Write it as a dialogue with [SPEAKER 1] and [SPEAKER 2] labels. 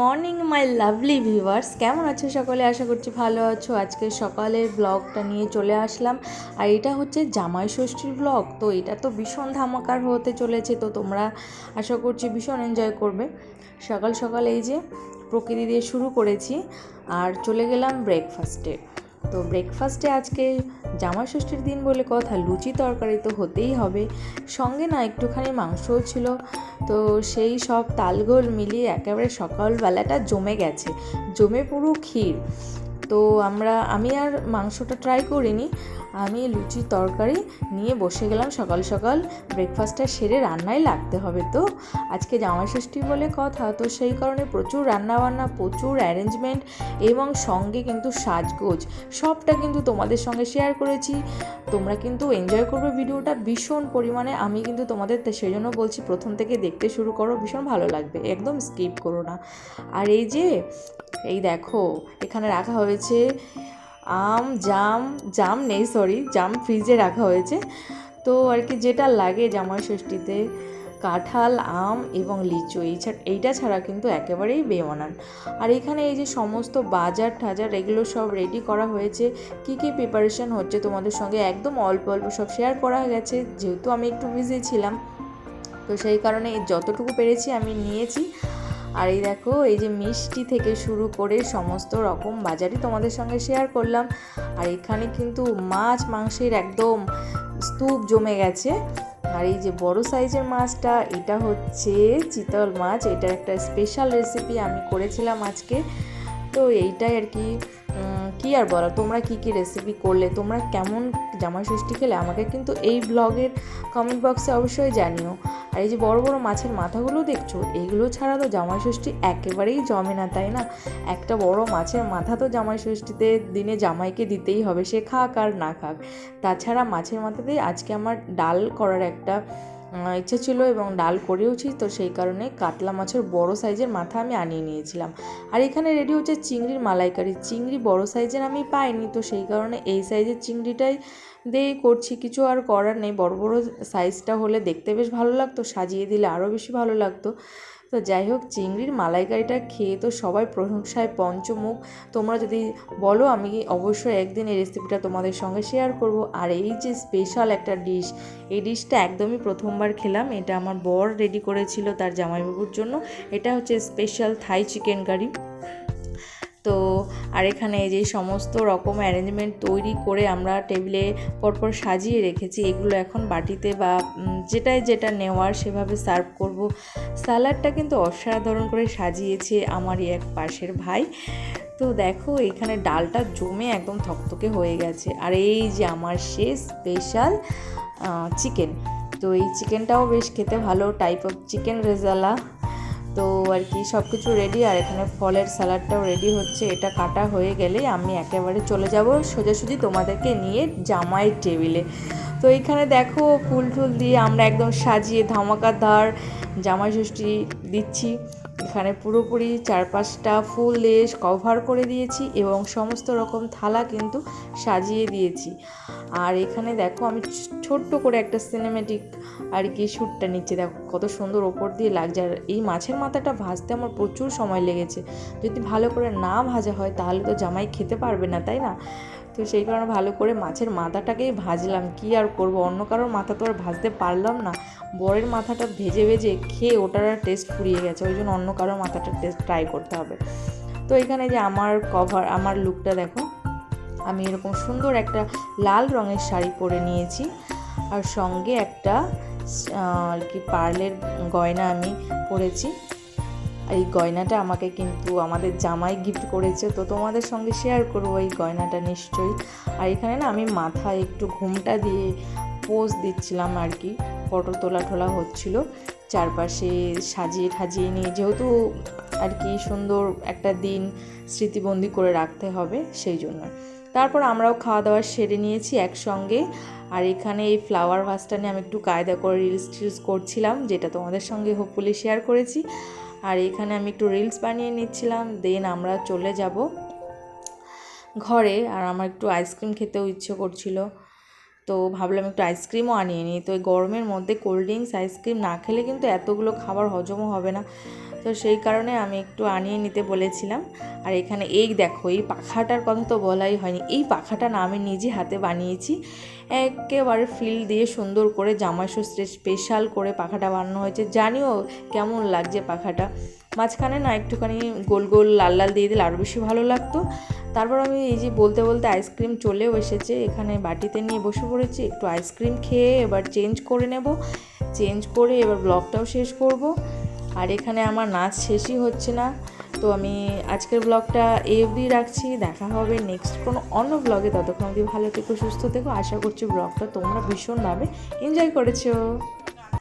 [SPEAKER 1] Morning my lovely viewers কেমন আছো সকলে? আশা করছি ভালো আছো। আজকে সকালের ব্লগটা নিয়ে চলে আসলাম। আর এটা হচ্ছে জামাই ষষ্ঠীর ব্লগ তো এটা তো ভীষণ ধামাকার হতে চলেছে। তো তোমরা আশা করছি ভীষণ এনজয় করবে। সকাল সকাল এই যে প্রকৃতি দিয়ে শুরু করেছি। আর চলে গেলাম ব্রেকফাস্টে তো ব্রেকফাস্টে আজকে জামা ষষ্ঠীর দিন বলে কথা, লুচি তরকারি তো হতেই হবে। সঙ্গে না একটুখানি মাংসও ছিল। তো সেই সব তালগোল মিলিয়ে একেবারে সকালবেলাটা জমে গেছে। জমে পুরো ক্ষীর। তো আমরা, আমি আর মাংসটা ট্রাই করিনি। আমি লুচি তরকারি নিয়ে বসে গেলাম সকাল সকাল। ব্রেকফাস্টটা সেরে রান্নায় লাগতে হবে তো। আজকে জামাই ষষ্ঠী বলে কথা, তো সেই কারণে প্রচুর রান্নাবান্না, প্রচুর অ্যারেঞ্জমেন্ট এবং সঙ্গে কিন্তু সাজগোজ। সবটা কিন্তু তোমাদের সঙ্গে শেয়ার করেছি। তোমরা কিন্তু এনজয় করবে ভিডিওটা ভীষণ পরিমাণে। আমি কিন্তু তোমাদের সেই জন্য বলছি, প্রথম থেকে দেখতে শুরু করো, ভীষণ ভালো লাগবে। একদম স্কিপ করো না। আর এই যে এই দেখো, এখানে রাখা হয়েছে আম, জাম জাম নেই সরি জাম ফ্রিজে রাখা হয়েছে। তো আর কি যেটা লাগে জামাই ষষ্ঠীতে, কাঁঠাল, আম এবং লিচু, এই এইটা ছাড়া কিন্তু একেবারেই বেমানান। আর এখানে এই যে সমস্ত বাজার টাজার এগুলো সব রেডি করা হয়েছে। কি কি প্রিপারেশন হচ্ছে তোমাদের সঙ্গে? একদম অল্প অল্প সব শেয়ার করা গেছে, যেহেতু আমি একটু বিজি ছিলাম। তো সেই কারণে যতটুকু পেরেছি আমি নিয়েছি। আর এই দেখো, এই যে মিষ্টি থেকে শুরু করে সমস্ত রকম বাজারই তোমাদের সঙ্গে শেয়ার করলাম। আর এখানে কিন্তু মাছ মাংসের একদম স্তূপ জমে গেছে। আর এই যে বড় সাইজের মাছটা, এটা হচ্ছে চিতল মাছ। এটা একটা স্পেশাল রেসিপি আমি করেছিলাম আজকে। তো এইটাই আর কি। কি আর বলো তোমরা কি কি রেসিপি করলে? তোমরা কেমন জামাই ষষ্ঠী খেলে? আমাকে কিন্তু এই ব্লগের কমেন্ট বক্সে অবশ্যই জানিও। আর এই যে বড় বড় মাছের মাথাগুলো দেখছ? এগুলো ছাড়া তো জামাই ষষ্ঠী একেবারেই জমে না, তাই না? একটা বড় মাছের মাথা তো জামাই ষষ্ঠীতে দিনে জামাইকে দিতেই হবে। সে খাক আর না খাক। তাছাড়া মাছের মাথাতে আজকে আমার ডাল করার একটা ইচ্ছে ছিল এবং ডাল করেওছি, তো সেই কারণে কাতলা মাছের বড় সাইজের মাথা আমি আনিয়ে নিয়েছিলাম। আর এখানে রেডি হচ্ছে চিংড়ির মালাইকারি। চিংড়ি বড় সাইজের আমি পাইনি, তো সেই কারণে এই সাইজের চিংড়িটাই দিয়ে করছি। কিছু আর করার নেই, বড় বড় সাইজটা হলে দেখতে বেশ ভালো লাগতো, সাজিয়ে দিলে আরও বেশি ভালো লাগতো। তো যাই হোক, চিংড়ির মালাইকারিটা খেয়ে তো সবাই প্রশংসায় পঞ্চমুখ। তোমরা যদি বলো, আমি অবশ্যই একদিন এই রেসিপিটা তোমাদের সঙ্গে শেয়ার করব। আর এই যে স্পেশাল একটা ডিশ এই ডিশটা একদমই প্রথমবার খেলাম। এটা আমার বর রেডি করেছিল তার জামাইবাবুর জন্য। এটা হচ্ছে স্পেশাল থাই চিকেন কারি তো আর এখানে যে সমস্ত রকম অ্যারেঞ্জমেন্ট তৈরি করে আমরা টেবিলে পরপর সাজিয়ে রেখেছি, এগুলো এখন বাটিতে বা যেটাই যেটা নেওয়ার সেভাবে সার্ভ করব। স্যালাডটা কিন্তু অসাধারণ করে সাজিয়েছে আমারই এক পাশের ভাই। তো দেখো এখানে ডালটা জমে একদম থকথকে হয়ে গেছে। আর এই যে আমার সে স্পেশাল চিকেন তো এই চিকেনটাও বেশ খেতে ভালো টাইপ অফ চিকেন রেজালা তো আর কি সব কিছু রেডি আর এখানে ফলের স্যালাডটাও রেডি হচ্ছে। এটা কাটা হয়ে গেলে আমি একেবারে চলে যাব সোজাসুজি তোমাদেরকে নিয়ে জামাই টেবিলে তো এখানে দেখো ফুল টুল দিয়ে আমরা একদম সাজিয়ে ধামাকাধার জামাই ষষ্ঠী দিচ্ছি। এখানে পুরোপুরি চারপাশটা ফুল দিয়ে কভার করে দিয়েছি এবং সমস্ত রকম থালা কিন্তু সাজিয়ে দিয়েছি। আর এখানে দেখো আমি ছোট্ট করে একটা সিনেমেটিক আর কি শ্যুটটা নিচ্ছে। দেখো কত সুন্দর ওপর দিয়ে লাগছে। আর এই মাছের মাথাটা ভাজতে আমার প্রচুর সময় লেগেছে। যদি ভালো করে না ভাজা হয় তাহলে তো জামাই খেতে পারবে না, তাই না? তো সেই কারণে ভালো করে মাছের মাথাটাকেই ভাজলাম। কি আর করব? অন্য কারোর মাথা তো আর ভাজতে পারলাম না। বরের মাথাটা ভেজে ভেজে খেয়ে ওটার টেস্ট ফুরিয়ে গেছে। ওই জন্য অন্য কারোর মাথাটা টেস্ট ট্রাই করতে হবে। তো এখানে যে আমার কভার আমার লুকটা দেখো। আমি এরকম সুন্দর একটা লাল রঙের শাড়ি পরে নিয়েছি। আর সঙ্গে একটা আর কি পার্লের গয়না আমি পরেছি। এই গয়নাটা আমাকে কিন্তু আমাদের জামাই গিফট করেছে, তো তোমাদের সঙ্গে শেয়ার করব এই গয়নাটা নিশ্চয়ই। আর এখানে না আমি মাথায় একটু ঘুমটা দিয়ে পোজ দিচ্ছিলাম আর কি, ফটো তোলা টোলা হচ্ছিল। চারপাশে সাজিয়ে ঠাজিয়ে নিয়ে যেহেতু আর কি সুন্দর একটা দিন স্মৃতিবন্দি করে রাখতে হবে সেই জন্য। তারপর আমরাও খাওয়া দাওয়া সেরে নিয়েছি একসঙ্গে। আর এখানে এই ফ্লাওয়ার ভাসটা নিয়ে আমি একটু কায়দা করে রিলস টিলস করছিলাম, যেটা তোমাদের সঙ্গে হোপফুলি শেয়ার করেছি। আর এখানে আমি একটু রিলস বানিয়ে নিচ্ছিলাম দেন আমরা চলে যাব ঘরে আর আমার একটু আইসক্রিম খেতেও ইচ্ছে করছিল। তো ভাবলাম একটু আইসক্রিমও আনিয়ে নিই। তো এই গরমের মধ্যে কোল্ড ড্রিঙ্কস আইসক্রিম না খেলে কিন্তু এতগুলো খাবার হজমও হবে না। তো সেই কারণে আমি একটু আনিয়ে নিতে বলেছিলাম। আর এখানে এই দেখো, এই পাখাটার কথা তো বলাই হয়নি। এই পাখাটা না আমি নিজে হাতে বানিয়েছি। একেবারে ফিল দিয়ে সুন্দর করে জামাই ষষ্ঠীর স্পেশাল করে পাখাটা বানানো হয়েছে। জানিও কেমন লাগছে পাখাটা? মাঝখানে না একটুখানি গোল গোল, লাল লাল দিয়ে দিলে আরও বেশি ভালো লাগতো। তারপর আমি এই যে বলতে বলতে আইসক্রিম চলেও এসেছে, এখানে বাটিতে নিয়ে বসে পড়েছি, একটু আইসক্রিম খেয়ে এবার চেঞ্জ করে নেব। চেঞ্জ করে এবার ব্লগটাও শেষ করব। আর এখানে আমার নাচ শেষই হচ্ছে না। তো আমি আজকের ব্লগটা এই অবধি রাখছি। দেখা হবে নেক্সট কোনো অন্য ব্লগে ততক্ষণ অবধি ভালো থেকো, সুস্থ থেকো। আশা করছি ব্লগটা তোমরা ভীষণভাবে এনজয় করেছ।